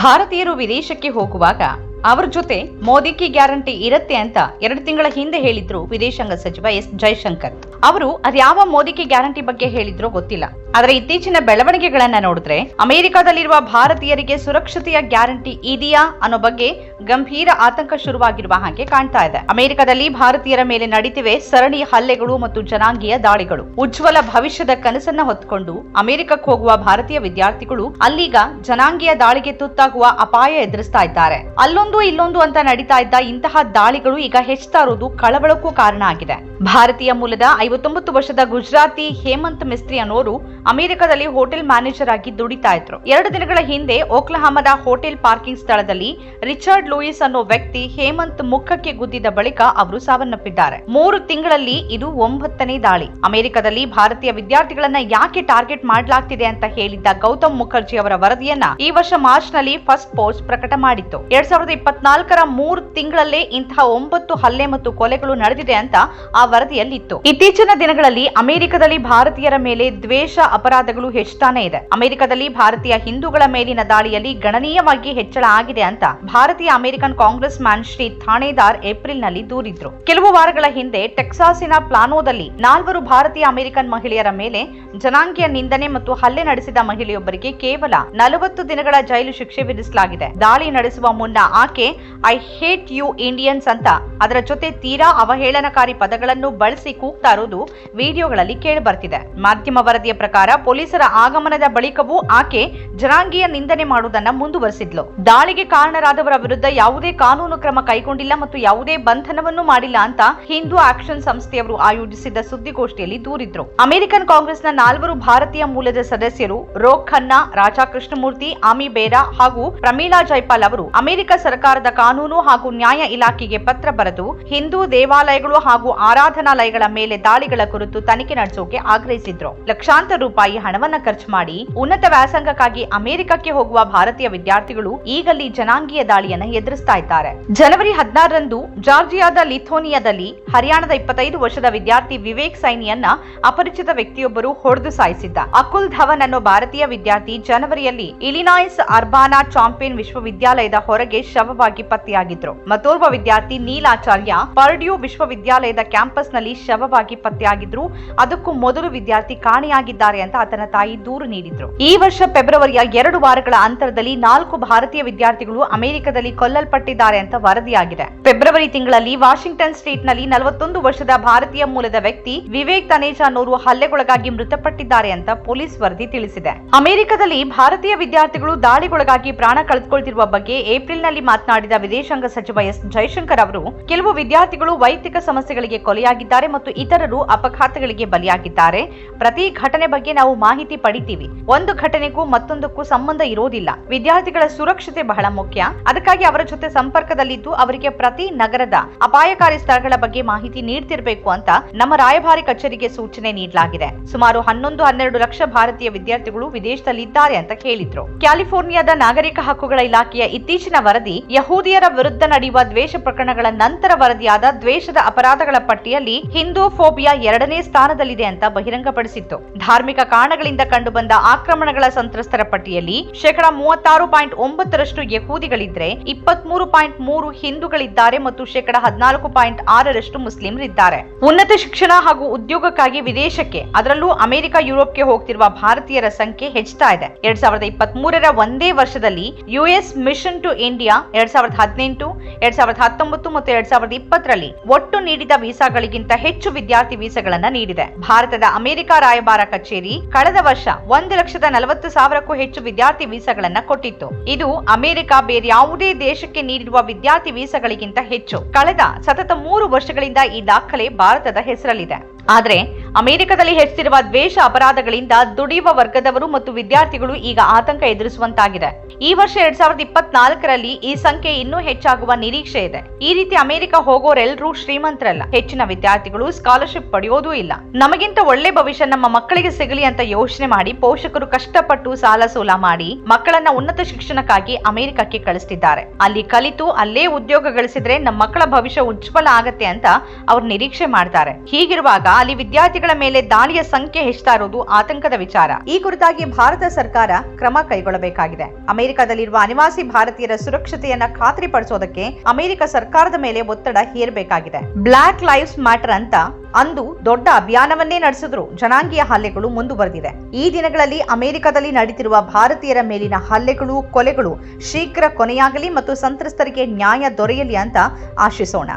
ಭಾರತೀಯರು ವಿದೇಶಕ್ಕೆ ಹೋಗುವಾಗ ಅವರ ಜೊತೆ ಮೋದಿ ಕಿ ಗ್ಯಾರಂಟಿ ಇರುತ್ತೆ ಅಂತ ಎರಡು ತಿಂಗಳ ಹಿಂದೆ ಹೇಳಿದ್ರು ವಿದೇಶಾಂಗ ಸಚಿವ ಎಸ್ ಜೈಶಂಕರ್. ಅವರು ಅದ್ಯಾವ ಮೋದಿ ಕಿ ಗ್ಯಾರಂಟಿ ಬಗ್ಗೆ ಹೇಳಿದ್ರೋ ಗೊತ್ತಿಲ್ಲ. ಆದರೆ ಇತ್ತೀಚಿನ ಬೆಳವಣಿಗೆಗಳನ್ನ ನೋಡಿದ್ರೆ ಅಮೆರಿಕದಲ್ಲಿರುವ ಭಾರತೀಯರಿಗೆ ಸುರಕ್ಷತೆಯ ಗ್ಯಾರಂಟಿ ಇದೆಯಾ ಅನ್ನೋ ಬಗ್ಗೆ ಗಂಭೀರ ಆತಂಕ ಶುರುವಾಗಿರುವ ಹಾಗೆ ಕಾಣ್ತಾ ಇದೆ. ಅಮೆರಿಕದಲ್ಲಿ ಭಾರತೀಯರ ಮೇಲೆ ನಡೀತಿವೆ ಸರಣಿ ಹಲ್ಲೆಗಳು ಮತ್ತು ಜನಾಂಗೀಯ ದಾಳಿಗಳು. ಉಜ್ವಲ ಭವಿಷ್ಯದ ಕನಸನ್ನ ಹೊತ್ಕೊಂಡು ಅಮೆರಿಕಕ್ಕೆ ಹೋಗುವ ಭಾರತೀಯ ವಿದ್ಯಾರ್ಥಿಗಳು ಅಲ್ಲೀಗ ಜನಾಂಗೀಯ ದಾಳಿಗೆ ತುತ್ತಾಗುವ ಅಪಾಯ ಎದುರಿಸ್ತಾ ಇದ್ದಾರೆ. ಅಲ್ಲೊಂದು ಇಲ್ಲೊಂದು ಅಂತ ನಡೀತಾ ಇದ್ದ ಇಂತಹ ದಾಳಿಗಳು ಈಗ ಹೆಚ್ಚುತ್ತಾ ಇರೋದು ಕಳವಳಕ್ಕೂ ಕಾರಣ ಆಗಿದೆ. ಭಾರತೀಯ ಮೂಲದ ಐವತ್ತೊಂಬತ್ತು ವರ್ಷದ ಗುಜರಾತಿ ಹೇಮಂತ್ ಮಿಸ್ತ್ರಿ ಅನ್ನೋರು ಅಮೆರಿಕದಲ್ಲಿ ಹೋಟೆಲ್ ಮ್ಯಾನೇಜರ್ ಆಗಿ ದುಡಿತಾ ಇದ್ರು. ಎರಡು ದಿನಗಳ ಹಿಂದೆ ಓಕ್ಲಹಾಮದ ಹೋಟೆಲ್ ಪಾರ್ಕಿಂಗ್ ಸ್ಥಳದಲ್ಲಿ ರಿಚರ್ಡ್ ಲೂಯಿಸ್ ಅನ್ನೋ ವ್ಯಕ್ತಿ ಹೇಮಂತ್ ಮುಖಕ್ಕೆ ಗುದ್ದಿದ ಬಳಿಕ ಅವರು ಸಾವನ್ನಪ್ಪಿದ್ದಾರೆ. ಮೂರು ತಿಂಗಳಲ್ಲಿ ಇದು ಒಂಬತ್ತನೇ ದಾಳಿ. ಅಮೆರಿಕದಲ್ಲಿ ಭಾರತೀಯ ವಿದ್ಯಾರ್ಥಿಗಳನ್ನ ಯಾಕೆ ಟಾರ್ಗೆಟ್ ಮಾಡಲಾಗ್ತಿದೆ ಅಂತ ಹೇಳಿದ್ದ ಗೌತಮ್ ಮುಖರ್ಜಿ ಅವರ ವರದಿಯನ್ನ ಈ ವರ್ಷ ಮಾರ್ಚ್ನಲ್ಲಿ ಫಸ್ಟ್ ಪೋಸ್ಟ್ ಪ್ರಕಟ ಮಾಡಿತ್ತು. ಎರಡ್ ಸಾವಿರದ ಇಪ್ಪತ್ನಾಲ್ಕರ ಮೂರು ತಿಂಗಳಲ್ಲೇ ಇಂತಹ ಒಂಬತ್ತು ಹಲ್ಲೆ ಮತ್ತು ಕೊಲೆಗಳು ನಡೆದಿದೆ ಅಂತ ಆ ವರದಿಯಲ್ಲಿತ್ತು. ಇತ್ತೀಚಿನ ದಿನಗಳಲ್ಲಿ ಅಮೆರಿಕದಲ್ಲಿ ಭಾರತೀಯರ ಮೇಲೆ ದ್ವೇಷ ಅಪರಾಧಗಳು ಹೆಚ್ಚುತ್ತಾನೆ ಇದೆ. ಅಮೆರಿಕದಲ್ಲಿ ಭಾರತೀಯ ಹಿಂದೂಗಳ ಮೇಲಿನ ದಾಳಿಯಲ್ಲಿ ಗಣನೀಯವಾಗಿ ಹೆಚ್ಚಳ ಆಗಿದೆ ಅಂತ ಭಾರತೀಯ American congressman Shri Thanedar ಏಪ್ರಿಲ್ನಲ್ಲಿ ದೂರಿದ್ರು. ಕೆಲವು ವಾರಗಳ ಹಿಂದೆ ಟೆಕ್ಸಾಸಿನ ಪ್ಲಾನೋದಲ್ಲಿ ನಾಲ್ವರು ಭಾರತೀಯ ಅಮೆರಿಕನ್ ಮಹಿಳೆಯರ ಮೇಲೆ ಜನಾಂಗೀಯ ನಿಂದನೆ ಮತ್ತು ಹಲ್ಲೆ ನಡೆಸಿದ ಮಹಿಳೆಯೊಬ್ಬರಿಗೆ ಕೇವಲ ನಲವತ್ತು ದಿನಗಳ ಜೈಲು ಶಿಕ್ಷೆ ವಿಧಿಸಲಾಗಿದೆ. ದಾಳಿ ನಡೆಸುವ ಮುನ್ನ ಆಕೆ, ಐ ಹೇಟ್ ಯು ಇಂಡಿಯನ್ಸ್ ಅಂತ ಅದರ ಜೊತೆ ತೀರಾ ಅವಹೇಳನಕಾರಿ ಪದಗಳನ್ನು ಬಳಸಿ ಕೂಗ್ತಾ ಇರೋದು ವಿಡಿಯೋಗಳಲ್ಲಿ ಕೇಳಿ ಬರ್ತಿದೆ ಮಾಧ್ಯಮ ವರದಿಯ ಪ್ರಕಾರ ಪೊಲೀಸರ ಆಗಮನದ ಬಳಿಕವೂ ಆಕೆ ಜನಾಂಗೀಯ ನಿಂದನೆ ಮಾಡುವುದನ್ನ ಮುಂದುವರೆಸಿದ್ಲು. ದಾಳಿಗೆ ಕಾರಣರಾದವರ ವಿರುದ್ಧ ಯಾವುದೇ ಕಾನೂನು ಕ್ರಮ ಕೈಗೊಂಡಿಲ್ಲ ಮತ್ತು ಯಾವುದೇ ಬಂಧನವನ್ನು ಮಾಡಿಲ್ಲ ಅಂತ ಹಿಂದೂ ಆಕ್ಷನ್ ಸಂಸ್ಥೆಯವರು ಆಯೋಜಿಸಿದ್ದ ಸುದ್ದಿಗೋಷ್ಠಿಯಲ್ಲಿ ದೂರಿದ್ರು. ಅಮೆರಿಕನ್ ಕಾಂಗ್ರೆಸ್ನ ನಾಲ್ವರು ಭಾರತೀಯ ಮೂಲದ ಸದಸ್ಯರು ರೋಕ್ ಖನ್ನಾ ರಾಜಾ ಕೃಷ್ಣಮೂರ್ತಿ ಆಮಿ ಬೇರಾ ಹಾಗೂ ಪ್ರಮೀಳಾ ಜೈಪಾಲ್ ಅವರು ಅಮೆರಿಕ ಸರ್ಕಾರದ ಕಾನೂನು ಹಾಗೂ ನ್ಯಾಯ ಇಲಾಖೆಗೆ ಪತ್ರ ಬರೆದು ಹಿಂದೂ ದೇವಾಲಯಗಳು ಹಾಗೂ ಆರಾಧನಾಲಯಗಳ ಮೇಲೆ ದಾಳಿಗಳ ಕುರಿತು ತನಿಖೆ ನಡೆಸೋಕೆ ಆಗ್ರಹಿಸಿದ್ರು. ಲಕ್ಷಾಂತರ ರೂಪಾಯಿ ಹಣವನ್ನ ಖರ್ಚು ಮಾಡಿ ಉನ್ನತ ವ್ಯಾಸಂಗಕ್ಕಾಗಿ ಅಮೆರಿಕಕ್ಕೆ ಹೋಗುವ ಭಾರತೀಯ ವಿದ್ಯಾರ್ಥಿಗಳು ಈಗಲ್ಲಿ ಜನಾಂಗೀಯ ದಾಳಿಯನ್ನ ಎದುರಿಸ್ತಾ ಇದ್ದಾರೆ. ಜನವರಿ ಹದಿನಾರರಂದು ಜಾರ್ಜಿಯಾದ ಲಿಥೋನಿಯಾದಲ್ಲಿ ಹರಿಯಾಣದ ಇಪ್ಪತ್ತೈದು ವರ್ಷದ ವಿದ್ಯಾರ್ಥಿ ವಿವೇಕ್ ಸೈನಿಯನ್ನ ಅಪರಿಚಿತ ವ್ಯಕ್ತಿಯೊಬ್ಬರು ಹೊಡೆದು ಸಾಯಿಸಿದ್ದ. ಅಕುಲ್ ಧವನ್ ಅನ್ನೋ ಭಾರತೀಯ ವಿದ್ಯಾರ್ಥಿ ಜನವರಿಯಲ್ಲಿ ಇಲಿನಾಯ್ಸ್ ಅರ್ಬಾನಾ ಚಾಂಪಿಯನ್ ವಿಶ್ವವಿದ್ಯಾಲಯದ ಹೊರಗೆ ಶವವಾಗಿ ಪತ್ತೆಯಾಗಿದ್ರು. ಮತ್ತೋರ್ವ ವಿದ್ಯಾರ್ಥಿ ನೀಲಾಚಾರ್ಯ ಪರ್ಡ್ಯೂ ವಿಶ್ವವಿದ್ಯಾಲಯದ ಕ್ಯಾಂಪಸ್ನಲ್ಲಿ ಶವವಾಗಿ ಪತ್ತೆಯಾಗಿದ್ರು. ಅದಕ್ಕೂ ಮೊದಲು ವಿದ್ಯಾರ್ಥಿ ಕಾಣೆಯಾಗಿದ್ದಾರೆ ಅಂತ ಆತನ ತಾಯಿ ದೂರು ನೀಡಿದ್ರು. ಈ ವರ್ಷ ಫೆಬ್ರವರಿಯ ಎರಡು ವಾರಗಳ ಅಂತರದಲ್ಲಿ ನಾಲ್ಕು ಭಾರತೀಯ ವಿದ್ಯಾರ್ಥಿಗಳು ಅಮೆರಿಕದಲ್ಲಿ ಕೊಲ್ಲಲ್ಪಟ್ಟಿದ್ದಾರೆ ಅಂತ ವರದಿಯಾಗಿದೆ. ಫೆಬ್ರವರಿ ತಿಂಗಳಲ್ಲಿ ವಾಷಿಂಗ್ಟನ್ ಸ್ಟೇಟ್ನಲ್ಲಿ ನಲವತ್ತೊಂದು ವರ್ಷದ ಭಾರತೀಯ ಮೂಲದ ವ್ಯಕ್ತಿ ವಿವೇಕ್ ತನೇಜಾ ಅನ್ನೋರು ಹಲ್ಲೆಗೊಳಗಾಗಿ ಮೃತಪಟ್ಟಿದ್ದಾರೆ ಅಂತ ಪೊಲೀಸ್ ವರದಿ ತಿಳಿಸಿದೆ. ಅಮೆರಿಕದಲ್ಲಿ ಭಾರತೀಯ ವಿದ್ಯಾರ್ಥಿಗಳು ದಾಳಿಗೊಳಗಾಗಿ ಪ್ರಾಣ ಕಳೆದುಕೊಳ್ತಿರುವ ಬಗ್ಗೆ ಏಪ್ರಿಲ್ನಲ್ಲಿ ಮಾತನಾಡಿದ ವಿದೇಶಾಂಗ ಸಚಿವ ಎಸ್ ಜೈಶಂಕರ್ ಅವರು, ಕೆಲವು ವಿದ್ಯಾರ್ಥಿಗಳು ವೈಯಕ್ತಿಕ ಸಮಸ್ಯೆಗಳಿಗೆ ಕೊಲೆಯಾಗಿದ್ದಾರೆ ಮತ್ತು ಇತರರು ಅಪಘಾತಗಳಿಗೆ ಬಲಿಯಾಗಿದ್ದಾರೆ. ಪ್ರತಿ ಘಟನೆ ಬಗ್ಗೆ ನಾವು ಮಾಹಿತಿ ಪಡಿತೀವಿ. ಒಂದು ಘಟನೆಗೂ ಮತ್ತೊಂದಕ್ಕೂ ಸಂಬಂಧ ಇರೋದಿಲ್ಲ. ವಿದ್ಯಾರ್ಥಿಗಳ ಸುರಕ್ಷತೆ ಬಹಳ ಮುಖ್ಯ. ಅದಕ್ಕಾಗಿ ಅವರ ಜೊತೆ ಸಂಪರ್ಕದಲ್ಲಿದ್ದು ಅವರಿಗೆ ಪ್ರತಿ ನಗರದ ಅಪಾಯಕಾರಿ ಸ್ಥಳಗಳ ಬಗ್ಗೆ ಮಾಹಿತಿ ನೀಡ್ತಿರ್ಬೇಕು ಅಂತ ನಮ್ಮ ರಾಯಭಾರಿ ಕಚೇರಿಗೆ ಸೂಚನೆ ನೀಡಲಾಗಿದೆ. ಸುಮಾರು ಹನ್ನೊಂದು, ಹನ್ನೆರಡು ಲಕ್ಷ ಭಾರತೀಯ ವಿದ್ಯಾರ್ಥಿಗಳು ವಿದೇಶದಲ್ಲಿದ್ದಾರೆ ಅಂತ ಹೇಳಿದ್ರು ಕ್ಯಾಲಿಫೋರ್ನಿಯಾದ ನಾಗರಿಕ ಹಕ್ಕುಗಳ ಇಲಾಖೆಯ ಇತ್ತೀಚಿನ ವರದಿ ಯಹೂದಿಯರ ವಿರುದ್ಧ ನಡೆಯುವ ದ್ವೇಷ ಪ್ರಕರಣಗಳ ನಂತರ ವರದಿಯಾದ ದ್ವೇಷದ ಅಪರಾಧಗಳ ಪಟ್ಟಿಯಲ್ಲಿ ಹಿಂದೂ ಫೋಬಿಯಾ ಎರಡನೇ ಸ್ಥಾನದಲ್ಲಿದೆ ಅಂತ ಬಹಿರಂಗಪಡಿಸಿತ್ತು. ಧಾರ್ಮಿಕ ಕಾರಣಗಳಿಂದ ಕಂಡುಬಂದ ಆಕ್ರಮಣಗಳ ಸಂತ್ರಸ್ತರ ಪಟ್ಟಿಯಲ್ಲಿ ಶೇಕಡಾ ಮೂವತ್ತಾರು ಪಾಯಿಂಟ್ ಒಂಬತ್ತರಷ್ಟು ಯಹೂದಿಗಳಿದ್ರೆ, ಇಪ್ಪತ್ಮೂರು ಪಾಯಿಂಟ್ ಮೂರು ಹಿಂದೂಗಳಿದ್ದಾರೆ ಮತ್ತು ಶೇಕಡಾ ಹದಿನಾಲ್ಕು ಪಾಯಿಂಟ್ ಆರರಷ್ಟು ಮುಸ್ಲಿಮರಿದ್ದಾರೆ. ಉನ್ನತ ಶಿಕ್ಷಣ ಹಾಗೂ ಉದ್ಯೋಗಕ್ಕಾಗಿ ವಿದೇಶಕ್ಕೆ, ಅದರಲ್ಲೂ ಅಮೆರಿಕ, ಯುರೋಪ್ಗೆ ಹೋಗ್ತಿರುವ ಭಾರತೀಯರ ಸಂಖ್ಯೆ ಹೆಚ್ಚುತ್ತಾ ಇದೆ. ಎರಡ್ ಸಾವಿರದ ಇಪ್ಪತ್ತ್ ಮೂರರ ಒಂದೇ ವರ್ಷದಲ್ಲಿ ಯುಎಸ್ ಮಿಷನ್ ಟು ಇಂಡಿಯಾ ಎರಡ್ ಸಾವಿರದ ಹದಿನೆಂಟು, ಎರಡ್ ಸಾವಿರದ ಹತ್ತೊಂಬತ್ತು ಮತ್ತು ಎರಡ್ ಸಾವಿರದ ಇಪ್ಪತ್ತರಲ್ಲಿ ಒಟ್ಟು ನೀಡಿದ ವೀಸಾಗಳಿಗಿಂತ ಹೆಚ್ಚು ವಿದ್ಯಾರ್ಥಿ ವೀಸಾಗಳನ್ನು ನೀಡಿದೆ. ಭಾರತದ ಅಮೆರಿಕ ರಾಯಭಾರ ಕಚೇರಿ ಕಳೆದ ವರ್ಷ ಒಂದು ಲಕ್ಷದ ನಲವತ್ತು ಸಾವಿರಕ್ಕೂ ಹೆಚ್ಚು ವಿದ್ಯಾರ್ಥಿ ವೀಸಾಗಳನ್ನ ಕೊಟ್ಟಿತ್ತು. ಇದು ಅಮೆರಿಕ ಬೇರೆ ಯಾವುದೇ ದೇಶಕ್ಕೆ ನೀಡಿರುವ ವಿದ್ಯಾರ್ಥಿ ವೀಸಾಗಳಿಗಿಂತ ಹೆಚ್ಚು. ಕಳೆದ ಸತತ ಮೂರು ವರ್ಷಗಳಿಂದ ಈ ದಾಖಲೆ ಭಾರತದ ಹೆಸರಲ್ಲಿದೆ. ಆದ್ರೆ ಅಮೆರಿಕದಲ್ಲಿ ಹೆಚ್ಚಿರುವ ದ್ವೇಷ ಅಪರಾಧಗಳಿಂದ ದುಡಿಯುವ ವರ್ಗದವರು ಮತ್ತು ವಿದ್ಯಾರ್ಥಿಗಳು ಈಗ ಆತಂಕ ಎದುರಿಸುವಂತಾಗಿದೆ. ಈ ವರ್ಷ ಎರಡ್ ಸಾವಿರದ ಇಪ್ಪತ್ನಾಲ್ಕರಲ್ಲಿ ಈ ಸಂಖ್ಯೆ ಇನ್ನೂ ಹೆಚ್ಚಾಗುವ ನಿರೀಕ್ಷೆ ಇದೆ. ಈ ರೀತಿ ಅಮೆರಿಕ ಹೋಗೋರೆಲ್ಲರೂ ಶ್ರೀಮಂತರಲ್ಲ. ಹೆಚ್ಚಿನ ವಿದ್ಯಾರ್ಥಿಗಳು ಸ್ಕಾಲರ್ಶಿಪ್ ಪಡೆಯೋದೂ ಇಲ್ಲ. ನಮಗಿಂತ ಒಳ್ಳೆ ಭವಿಷ್ಯ ನಮ್ಮ ಮಕ್ಕಳಿಗೆ ಸಿಗಲಿ ಅಂತ ಯೋಚನೆ ಮಾಡಿ ಪೋಷಕರು ಕಷ್ಟಪಟ್ಟು ಸಾಲ ಸೋಲ ಮಾಡಿ ಮಕ್ಕಳನ್ನ ಉನ್ನತ ಶಿಕ್ಷಣಕ್ಕಾಗಿ ಅಮೆರಿಕಕ್ಕೆ ಕಳಿಸ್ತಿದ್ದಾರೆ. ಅಲ್ಲಿ ಕಲಿತು ಅಲ್ಲೇ ಉದ್ಯೋಗ ಗಳಿಸಿದ್ರೆ ನಮ್ಮ ಮಕ್ಕಳ ಭವಿಷ್ಯ ಉಜ್ವಲ ಆಗತ್ತೆ ಅಂತ ಅವ್ರು ನಿರೀಕ್ಷೆ ಮಾಡ್ತಾರೆ. ಹೀಗಿರುವಾಗ ಅಲ್ಲಿ ವಿದ್ಯಾರ್ಥಿಗಳು ವಿದ್ಯಾರ್ಥಿಗಳ ಮೇಲೆ ದಾಳಿಯ ಸಂಖ್ಯೆ ಹೆಚ್ಚುತ್ತಾ ಇರುವುದು ಆತಂಕದ ವಿಚಾರ. ಈ ಕುರಿತಾಗಿ ಭಾರತ ಸರ್ಕಾರ ಕ್ರಮ ಕೈಗೊಳ್ಳಬೇಕಾಗಿದೆ. ಅಮೆರಿಕದಲ್ಲಿರುವ ಅನಿವಾಸಿ ಭಾರತೀಯರ ಸುರಕ್ಷತೆಯನ್ನ ಖಾತ್ರಿಪಡಿಸೋದಕ್ಕೆ ಅಮೆರಿಕ ಸರ್ಕಾರದ ಮೇಲೆ ಒತ್ತಡ ಹೇರಬೇಕಾಗಿದೆ. ಬ್ಲಾಕ್ ಲೈಫ್ಸ್ ಮ್ಯಾಟರ್ ಅಂತ ಅಂದು ದೊಡ್ಡ ಅಭಿಯಾನವನ್ನೇ ನಡೆಸಿದ್ರು. ಜನಾಂಗೀಯ ಹಲ್ಲೆಗಳು ಮುಂದುವರೆದಿದೆ. ಈ ದಿನಗಳಲ್ಲಿ ಅಮೆರಿಕದಲ್ಲಿ ನಡೀತಿರುವ ಭಾರತೀಯರ ಮೇಲಿನ ಹಲ್ಲೆಗಳು, ಕೊಲೆಗಳು ಶೀಘ್ರ ಕೊನೆಯಾಗಲಿ ಮತ್ತು ಸಂತ್ರಸ್ತರಿಗೆ ನ್ಯಾಯ ದೊರೆಯಲಿ ಅಂತ ಆಶಿಸೋಣ.